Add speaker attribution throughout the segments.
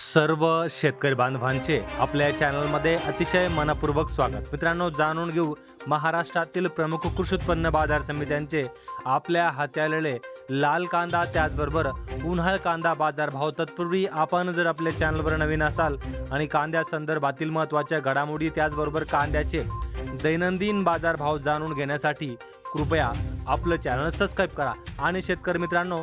Speaker 1: सर्व शेतकरी बांधवांचे आपल्या चॅनलमध्ये अतिशय मनपूर्वक स्वागत. मित्रांनो जाणून घेऊ महाराष्ट्रातील प्रमुख कृषी उत्पन्न बाजार समित्यांचे आपल्या हाती लाल कांदा त्याचबरोबर उन्हाळ कांदा बाजार भाव. तत्पूर्वी आपण जर आपल्या चॅनलवर नवीन असाल आणि कांद्या संदर्भातील महत्त्वाच्या घडामोडी त्याचबरोबर कांद्याचे दैनंदिन बाजार भाव जाणून घेण्यासाठी कृपया आपलं चॅनल सबस्क्राईब करा. आणि शेतकरी मित्रांनो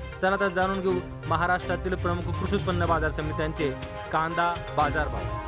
Speaker 1: चला तर जाणून घेऊ महाराष्ट्रातील प्रमुख कृषी उत्पन्न बाजार समित्यांचे कांदा बाजार भाव.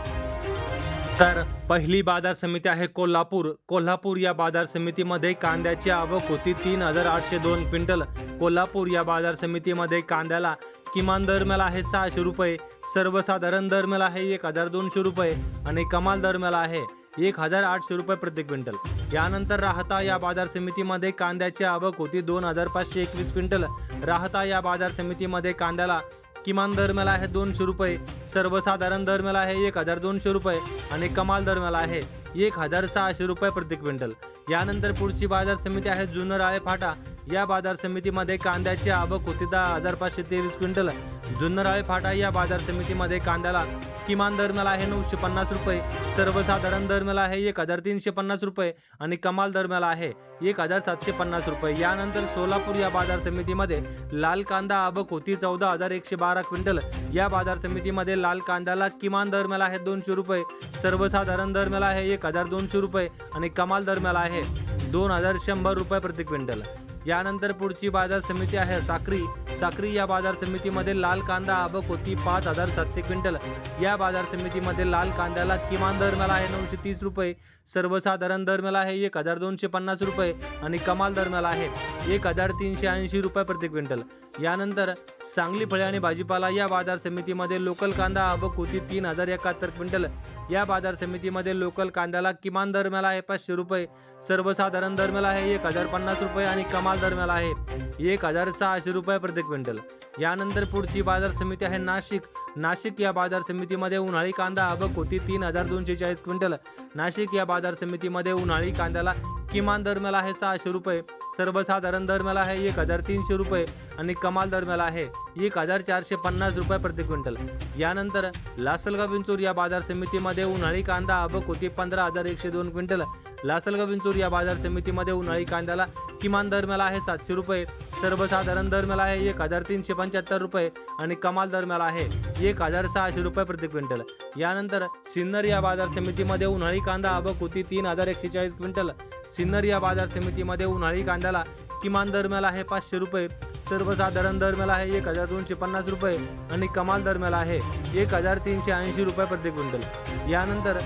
Speaker 1: तर पहिली बाजार समिती आहे कोल्हापूर. कोल्हापूर या बाजार समितीमध्ये कांद्याची आवक होती तीन हजार आठशे दोन क्विंटल. कोल्हापूर या बाजार समितीमध्ये कांद्याला किमान दरम्याल आहे सहाशे रुपये सर्वसाधारण दरम्याल आहे एक हजार दोनशे रुपये आणि कमाल दरम्याल आहे एक हजार आठशे रुपये प्रति क्विंटल. यानंतर राहता या बाजार समितीमध्ये कांद्याची आवक होती दोन हजार पाचशे एकवीस क्विंटल. राहता या बाजार समितीमध्ये कांद्याला किमान दरम्याल आहे दोनशे रुपये सर्वसाधारण दरम्याल आहे एक हजार दोनशे रुपये आणि कमाल दरम्याल आहे एक हजार सहाशे रुपये प्रति क्विंटल. यानंतर पुढची बाजार समिती आहे जुन्नर आळे फाटा. या बाजार समितीमध्ये कांद्याची आवक होती दहा हजार पाचशे तेवीस क्विंटल. जुन्नर आळे फाटा या बाजार समितीमध्ये कांद्याला किमान दरम्याल आहे नऊशे पन्नास रुपये. सर्वसाधारण दरम्याल आहे एक हजार तीनशे पन्नास रुपये आणि कमाल दरम्याल आहे एक हजार सातशे पन्नास रुपये. यानंतर सोलापूर या बाजार समितीमध्ये लाल कांदा आवक होती चौदा हजार एकशे बारा क्विंटल. या बाजार समितीमध्ये लाल कांद्याला किमान दरम्याल आहे दोनशे रुपये. सर्वसाधारण दरम्याल आहे एक एक हजार दोनशे रुपये आणि कमाल दरम्यान आहे. दोन हजार शंभर रुपये प्रति क्विंटल. यानंतर पुढची बाजार समिती आहे साक्री. साक्री या बाजार समितीमध्ये लाल कांदा आवक होती पाच हजार सातशे क्विंटल. या बाजार समितीमध्ये लाल कांद्याला किमान दरम्याल आहे नऊशे तीस रुपये. सर्वसाधारण दरम्याल आहे एक हजार दोनशे पन्नास रुपये आणि कमाल दरम्याल आहे एक हजार तीनशे ऐंशी रुपये प्रति क्विंटल. यानंतर सांगली फळे आणि भाजीपाला या बाजार समितीमध्ये लोकल कांदा आवक होती तीन हजार एकाहत्तर क्विंटल. या बाजार समितीमध्ये लोकल कांद्याला किमान दरम्याल आहे पाचशे रुपये. सर्वसाधारण दरम्याल आहे एक हजार पन्नास रुपये आणि कमाल दरम्याल आहे एक हजार सहाशे रुपये प्रति क्विंटल यानंतर पुढची बाजार समिती आहे नाशिक. नाशिक या बाजार समितीमध्ये उन्हाळी कांदा अबक होती तीन हजार दोनशे चाळीस क्विंटल. नाशिक या बाजार समितीमध्ये उन्हाळी कांद्याला किमान दरम्याल आहे सहाशे रुपये. सर्वसाधारण दरम्याल आहे एक हजार तीनशे रुपये आणि कमाल दरम्याल आहे एक हजार चारशे पन्नास रुपये प्रति क्विंटल. यानंतर लासलगाव विंचूर या बाजार समितीमध्ये उन्हाळी कांदा अबक होती पंधरा हजार एकशे दोन क्विंटल. लासलगाव विंचूर या बाजार समितीमध्ये उन्हाळी कांद्याला किमान दरम्याल आहे सातशे रुपये. सर्वसाधारण दरम्याल आहे एक हजार तीनशे पंच्याहत्तर रुपये आणि कमाल दरम्याल आहे एक हजार सहाशे रुपये प्रति क्विंटल. यानंतर सिन्नर या बाजार समितीमध्ये उन्हाळी कांदा आवक होती तीन हजार एकशे चाळीस क्विंटल. सिन्नर या बाजार समितीमध्ये उन्हाळी कांद्याला किमान दरम्याल आहे पाचशे रुपये. सर्वसाधारण दरम्याल आहे एक हजार दोनशे पन्नास रुपये आणि कमाल दरम्याल आहे एक हजार तीनशे ऐंशी रुपये प्रति क्विंटल. यानंतर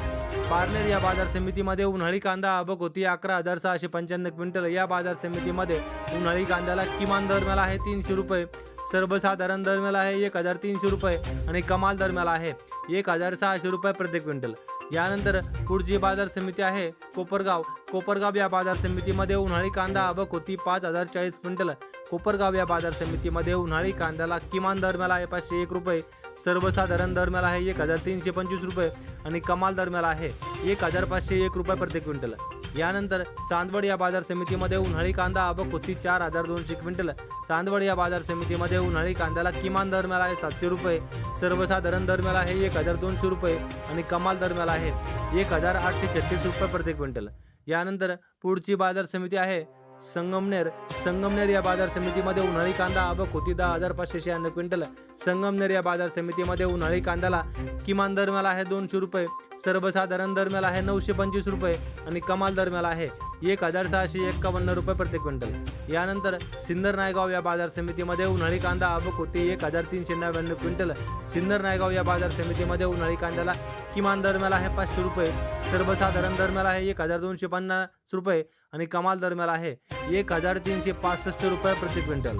Speaker 1: पारनेर या बाजार समितीमध्ये उन्हाळी कांदा आवक होती. अकरा हजार सहाशे पंच्याण्णव क्विंटल या बाजार समितीमध्ये उन्हाळी कांद्याला किमान दरम्याल आहे तीनशे रुपये. सर्वसाधारण दरम्याल आहे एक हजार तीनशे रुपये आणि कमाल दरम्याल आहे एक हजार सहाशे रुपये प्रति क्विंटल. यानंतर पुढची बाजार समिती आहे कोपरगाव. कोपरगाव या बाजार समितीमध्ये उन्हाळी कांदा आवक होती पाच हजार चाळीस क्विंटल. कोपरगाव या बाजार समितीमध्ये उन्हाळी कांद्याला किमान दरम्याल आहे पाचशे एक रुपये. सर्वसाधारण दरम्याल आहे एक हजार तीनशे पंचवीस रुपये आणि कमाल दरम्याल आहे एक हजार पाचशे एक रुपये प्रति क्विंटल. यानंतर चांदवड या बाजार समितीमध्ये उन्हाळी कांदा आवक होती चार हजार दोनशे क्विंटल. चांदवड या बाजार समितीमध्ये उन्हाळी कांद्याला किमान दरम्याल आहे सातशे रुपये. सर्वसाधारण दरम्याल आहे एक हजार दोनशे रुपये आणि कमाल दरम्याल आहे एक हजार आठशे छत्तीस रुपये प्रति क्विंटल. यानंतर पुढची बाजार समिती आहे संगमनेर संगमनेर या बाजार समितीमध्ये उन्हाळी कांदा आवक होती. दहा हजार पाचशे शहाण्णव क्विंटल. संगमनेर या बाजार समितीमध्ये उन्हाळी कांद्याला किमान दरम्याला आहे दोनशे रुपये. सर्वसाधारण दरम्याला आहे नऊशे पंचवीस रुपये आणि कमाल दरम्याल आहे एक हजार सहाशे एक्कावन्न रुपये प्रति क्विंटल. यानंतर सिन्नर नायगाव या बाजार समितीमध्ये उन्हाळी कांदा आवक होती एक हजार तीनशे नव्याण्णव क्विंटल. सिन्नर नायगाव या बाजार समितीमध्ये उन्हाळी कांद्याला किमान दरम्याला आहे पाचशे रुपये सर्वसाधारण दरम्याला आहे एक हजार दोनशे पन्नास रुपये आणि कमाल दरम्याला आहे एक हजार तीनशे पासष्ट रुपये प्रति क्विंटल.